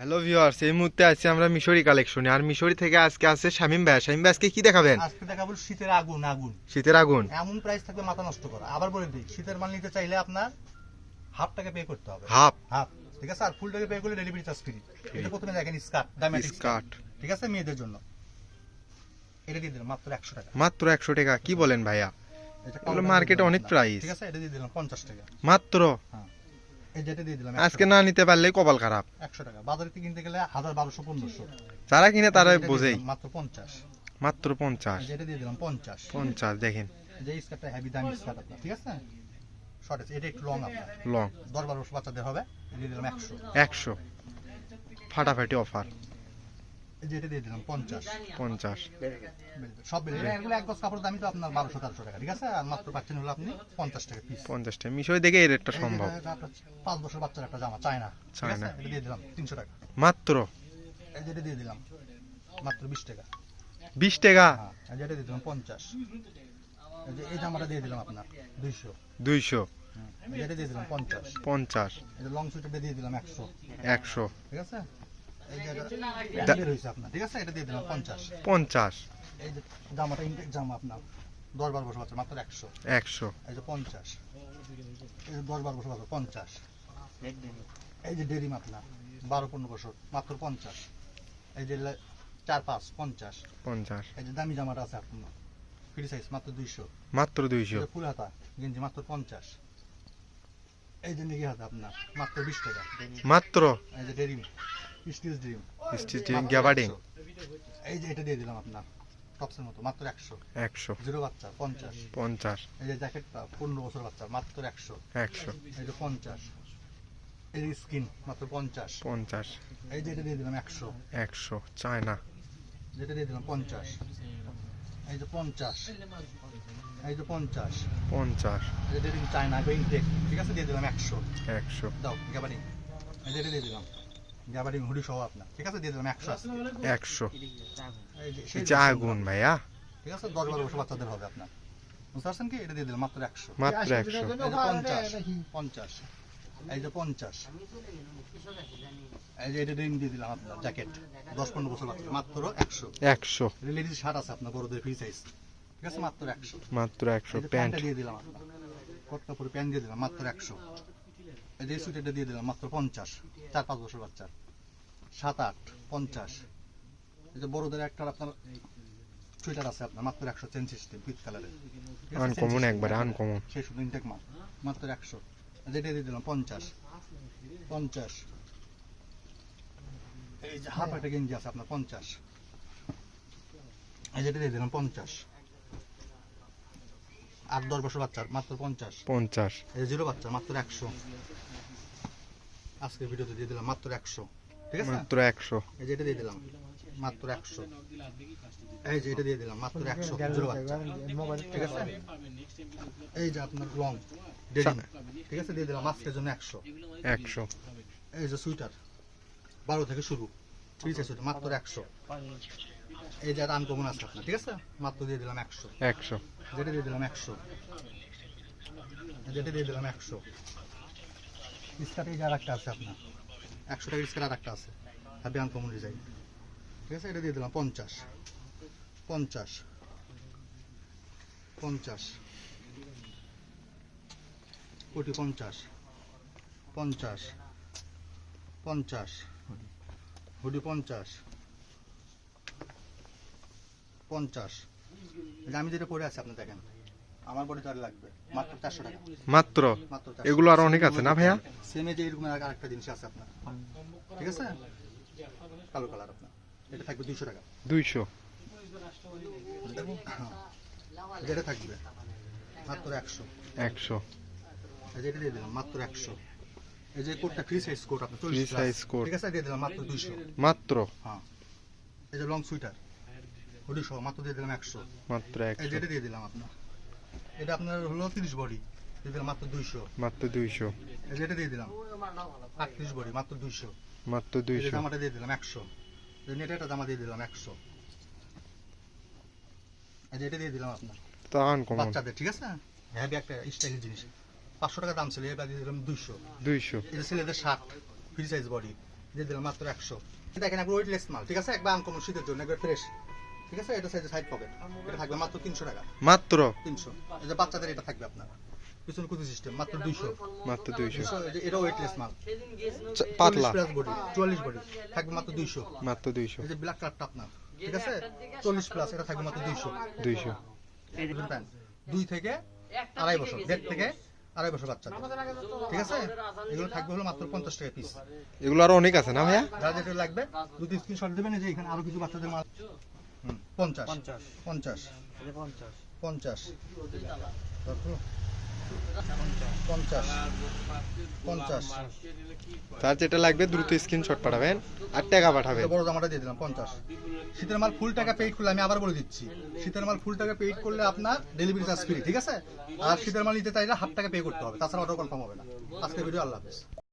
Hello viewers এই মুহূর্তে আছি আমরা মিশরি কালেকশনে আর মিশরি থেকে আজকে আছে শামিম ভাই। শামিম ভাই আজকে কি দেখাবেন? আজকে দেখাবো শীতের আগুন আগুন। শীতের আগুন। এমন প্রাইস থাকবে মাথা নষ্ট করা। আবার বলে দিই শীতের মাল নিতে চাইলে আপনার হাফ টাকা পে করতে হবে। হাফ। হাফ। ঠিক আছে? আর ফুল টাকা পে করলে ডেলিভারি চার্জ ফ্রি এটা প্রথমে দেখেন স্কার্ট ডায়মেটিক স্কার্ট। ঠিক আছে? মেয়েদের জন্য। এটা দিয়ে দিলাম মাত্র একশো টাকা। মাত্র একশো টাকা। কি বলেন ভাইয়া? এটা দামে অনেক প্রাইস ঠিক আছে? এটা দিয়ে দিলাম পঞ্চাশ টাকা। মাত্র? দিলাম আজকে না নিতে পারলে কপাল খারাপ। একশো টাকা। বাজারে কিনতে গেলে হাজার বারোশো পনেরোশো। যারা কিনে তারা বোঝেই। মাত্র পঞ্চাশ। মাত্র পঞ্চাশ। যেটা দিয়ে দিলাম পঞ্চাশ। পঞ্চাশ দেখেন। যে স্কার্টটা হেভি দামি স্কার্ট আপনার ঠিক আছে? শর্ট আছে এটা একটু লং আপনার। লং দশ বারোশো বাচ্চাদের হবে দিয়ে দিলাম একশো। একশো। ফাটাফাটি অফার যেটা দিয়ে দিলাম পঞ্চাশ। পঞ্চাশ। সব এগুলো এক গজ তো আপনার বারোশো তেরোশো টাকা ঠিক আছে? আর মাত্র পাচ্ছেন হলো আপনি পঞ্চাশ টাকা পিস পঞ্চাশ টাকা। মিশরি দেখে এই রেটটা সম্ভব। পাঁচ বছর বাচ্চার একটা জামা চায়না ঠিক চায়না। এটা দিয়ে দিলাম তিনশো টাকা। মাত্র? যেটা দিয়ে দিলাম মাত্র বিশ টাকা। বিশ টাকা? হ্যাঁ যেটা দিয়ে দিলাম পঞ্চাশ। এই জামাটা দিয়ে দিলাম আপনার দুইশো। দিয়ে দিলাম পঞ্চাশ। পঞ্চাশ। লং সুইটারটা দিয়ে দিলাম একশো। একশো। ঠিক আছে? ঠিক আছে? এটা দিয়ে দিলাম পঞ্চাশ। পঞ্চাশ। এই যে জামাটা ইনটেক জামা আপনার দশ বারো বছর মাত্র একশো। একশো। এই যে পঞ্চাশ। এই যে দশ বারো বছর বাচ্চা পঞ্চাশ। এই যে ডেরিম আপনার বারো পনেরো বছর মাত্র পঞ্চাশ। এই যে চার পাঁচ পঞ্চাশ। পঞ্চাশ। এই যে দামি জামাটা আছে আপনার ফ্রি সাইজ মাত্র দুইশো। মাত্র দুইশো। ফুল হাতা গেঞ্জি মাত্র পঞ্চাশ। এই যে নিগি হাতা আপনার মাত্র বিশ টাকা। মাত্র। এই যে ডেরিম স্টিল ড্রিম স্টিচিং গ্যাবার্ডিং এই যে এটা দিয়ে দিলাম আপনার টপসের মতো মাত্র একশো। একশো। জিরো বাচ্চা পঞ্চাশ। পঞ্চাশ। এই যে জ্যাকেটটা পনেরো বছর বাচ্চা মাত্র একশো। একশো। এই যে পঞ্চাশ। এই যে স্কিন মাত্র পঞ্চাশ। পঞ্চাশ। এই যে এটা দিয়ে দিলাম একশো। একশো চায়না। যেটা দিয়ে দিলাম পঞ্চাশ। এই যে পঞ্চাশ। এই যে পঞ্চাশ। পঞ্চাশ। এই যে চায়না ইনটেক ঠিক আছে দিয়ে দিলাম একশো। একশো। দাও গ্যাবারিং এই যেটা দিয়ে দিলাম। গ্যাবারিং হুডি সহ আপনার। ঠিক আছে? দিয়ে দিলাম একশো। একশো। যে আগুন ভাইয়া? ঠিক আছে? দশ বারো বছর বাচ্চাদের হবে আপনার। বুঝতে পারছেন কি? এটা দিয়ে দিলাম মাত্র একশো। মাত্র একশো। পঞ্চাশ। পঞ্চাশ। এই যে পঞ্চাশ। এই যে এটা রিং দিয়ে দিলাম আপনার জ্যাকেট। দশ পনেরো বছর বাচ্চা। মাত্র একশো। একশো। লেডিস শার্ট আছে আপনার বড়দের ফ্রি সাইজ ঠিক আছে? মাত্র একশো। মাত্র একশো। প্যান্ট। দিয়ে দিলাম আপনার। কট কাপড়ে প্যান্ট দিয়ে দিলাম মাত্র একশো। যে সুইটারটা দিয়ে দিলাম মাত্র পঞ্চাশ। চার পাঁচ বছর বাচ্চার। সাত আট পঞ্চাশ। এই যে বড়দের একটা আপনার সুইটার আছে আপনার মাত্র একশো চেন সিস্টেম পিট কালারের আনকমন একবারে আনকমন সেই শুধু ইনটেক মাল মাত্র একশো। যেটা দিয়ে দিলাম পঞ্চাশ। পঞ্চাশ। এই যে হাফ একটা গেঞ্জি আছে আপনার পঞ্চাশ। এই যেটা দিয়ে দিলাম পঞ্চাশ। আট দশ বছর বাচ্চার মাত্র পঞ্চাশ। পঞ্চাশ। এই জিরো বাচ্চা মাত্র একশো। আজকের ভিডিওতে দিয়ে দিলাম মাত্র একশো। ঠিক আছে? মাত্র একশো। এই যে এটা দিয়ে দিলাম। মাত্র একশো। এই যে এটা দিয়ে দিলাম মাত্র একশো। ঠিক আছে? এই যে আপনার লং ঠিক আছে? দিয়ে দিলাম আজকের জন্য একশো। একশো। এই যে সুইটার বারো থেকে শুরু। ঠিক আছে সুইটার মাত্র একশো। এই যে আনকমন আছে আপনার ঠিক আছে? মাত্র দিয়ে দিলাম একশো। একশো। যেটা দিয়ে দিলাম একশো। যেটা দিয়ে দিলাম একশো। আর একটা আছে আপনার। একশো একটা আছে। ঠিক আছে, এটা দিয়ে পঞ্চাশ। পঞ্চাশ। পঞ্চাশ। কোটি পঞ্চাশ। পঞ্চাশ। পঞ্চাশ। পঞ্চাশ। পঞ্চাশ। আমি যেটা পরে আছি, আপনি দেখেন। আমার বডি লাগবে। মাত্র চারশো টাকা। মাত্র? এগুলো আরও অনেক আছে না ভাইয়া? সেমে যে এরকম আরেকটা জিনিস আছে আপনার। ঠিক আছে? কালো কালার আপনার। এটা থাকবে দুইশো টাকা। দুইশো। হ্যাঁ। যেটা থাকবে মাত্র একশো। একশো। এই যে দিয়ে দিলাম মাত্র একশো। এই যে কোটটা ফ্রি সাইজ কোট আপনার Free size coat। ঠিক আছে? দিয়ে দিলাম মাত্র দুইশো। মাত্র? হ্যাঁ। এই যে লং সুইটার হুডি সহ মাত্র দিয়ে দিলাম একশো। মাত্র এই যেটা দিয়ে দিলাম আপনার। এটা আপনার হলো তিরিশ বডি। দিয়ে মাত্র দুইশো। মাত্র দুইশো। এই যেটা দিয়ে দিলাম। আটত্রিশ বডি মাত্র দুইশো। মাত্র দুইশো। জামাটা দিয়ে দিলাম একশো। নেটে একটা জামা দিয়ে দিলাম একশো। এটা দিয়ে দিলাম আপনার তা আনকমন বাচ্চাদের ঠিক আছে? হ্যাভি একটা স্টাইলের জিনিস। পাঁচশো টাকা দাম ছিল এবার দিয়ে দিলাম দুইশো। দুইশো। যে ছেলেদের শার্ট ফ্রি সাইজ বডি দিয়ে দিলাম মাত্র একশো। দেখেন একবার ওয়েটলেস মাল ঠিক আছে? একবার আনকমন শীতের জন্য একবার ফ্রেশ ঠিক আছে? এটা সাইজে সাইড পাবেন এটা থাকবে মাত্র তিনশো টাকা। মাত্র? তিনশো। যে বাচ্চাদের এটা থাকবে আপনার। পিছনে কুচি সিস্টেম মাত্র দুইশো। মাত্র দুইশো। এটা ওয়েটলেস মাল। পাতলা। বডি চুয়াল্লিশ বডি থাকবে মাত্র দুইশো। মাত্র দুইশো। এই যে ব্ল্যাক আপনার। ঠিক আছে? চল্লিশ প্লাস এটা থাকবে মাত্র দুইশো। দুইশো। দুই থেকে আড়াই বছর দেড় থেকে আড়াই বছর বাচ্চা ঠিক আছে? এগুলো থাকবে হলো মাত্র পঞ্চাশ টাকা পিস এগুলো আরও অনেক আছে না ভাইয়া? যার যেটা লাগবে দুটি স্ক্রিনশট দেবেন যে এখানে আরও কিছু বাচ্চাদের মাল। পঞ্চাশ। পঞ্চাশ। পঞ্চাশ। পঞ্চাশ। পঞ্চাশ। তারপর? পঞ্চাশ। পঞ্চাশ। তার যেটা লাগবে দ্রুত স্ক্রিনশট পাঠাবেন আর টাকা পাঠাবেন। বড় জামাটা দিয়ে দিলাম পঞ্চাশ। শীতের মাল ফুল টাকা পেইড করলে আমি আবার বলে দিচ্ছি। শীতের মাল ফুল টাকা পেইড করলে আপনার ডেলিভারি চার্জ ফ্রি ঠিক আছে? আর শীতের মাল নিতে চাইলে হাফ টাকা পে করতে হবে তাছাড়া অর্ডার কনফার্ম হবে না। আজকে ভিডিও আল্লাহ হাফেজ।